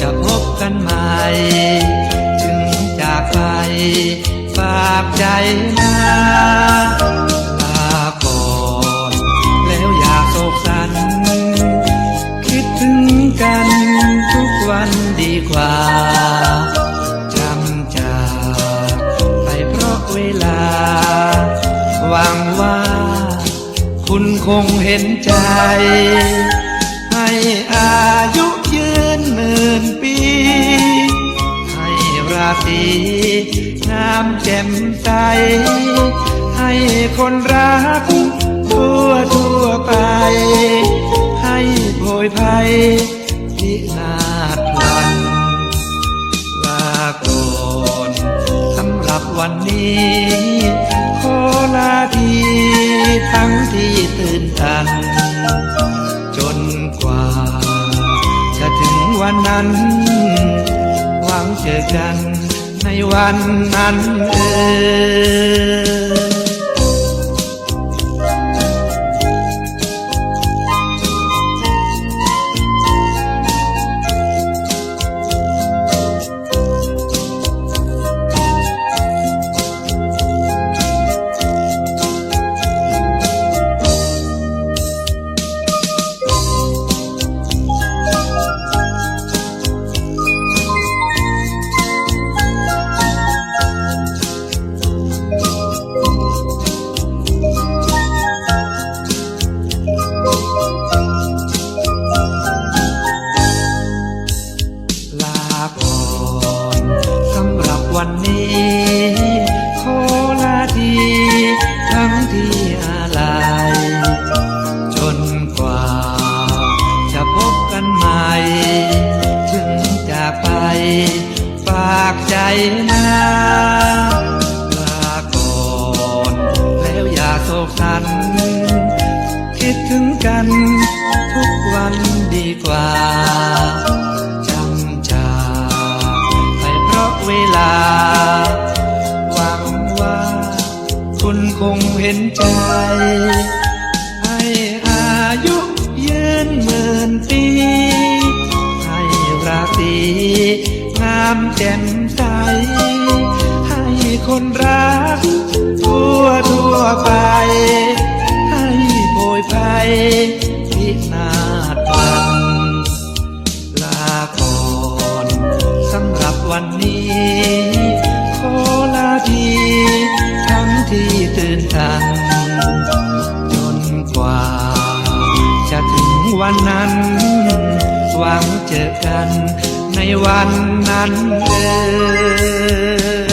จะพบกันใหม่ จึงจากไป ฝากใจนะลาก่อนแล้วอยากโศกสัน คิดถึงกันทุกวันดีกว่าจำจากไปเพราะเวลา หวังว่า คุณคงเห็นใจ ราตรีงามแจ่มใส ให้คนรัก ทั่วทั่วไป ให้โพยภัยพินาพลันลาก่อนสำหรับวันนี้ขอลาทีทั้งที่ตื่นตันจนกว่า จะถึงวันนั้น หวังเจอกัน ในวันนั้นเออ อนสำหรับวันนี้ ขอลาทีทั้งที่อะไรจนกว่า จะพบกันใหม่ ถึงจะไป ฝากใจนะลาก่อนแล้วอย่าโศกสัน คิดถึงกันทุกวันดีกว่า เห็นใจให้อายุยืนหมื่นปีให้ราตรีงามแจ่มใส ให้คนรัก ทั่วทั่วไป ให้โพยภัยพินาศพัน ลาก่อนสำหรับวันนี้ ขอลาทีทั้งที่ตื่ นตัน จนกว่า จะถึงวันนั้น หวังเจอกันในวันนั้นเออ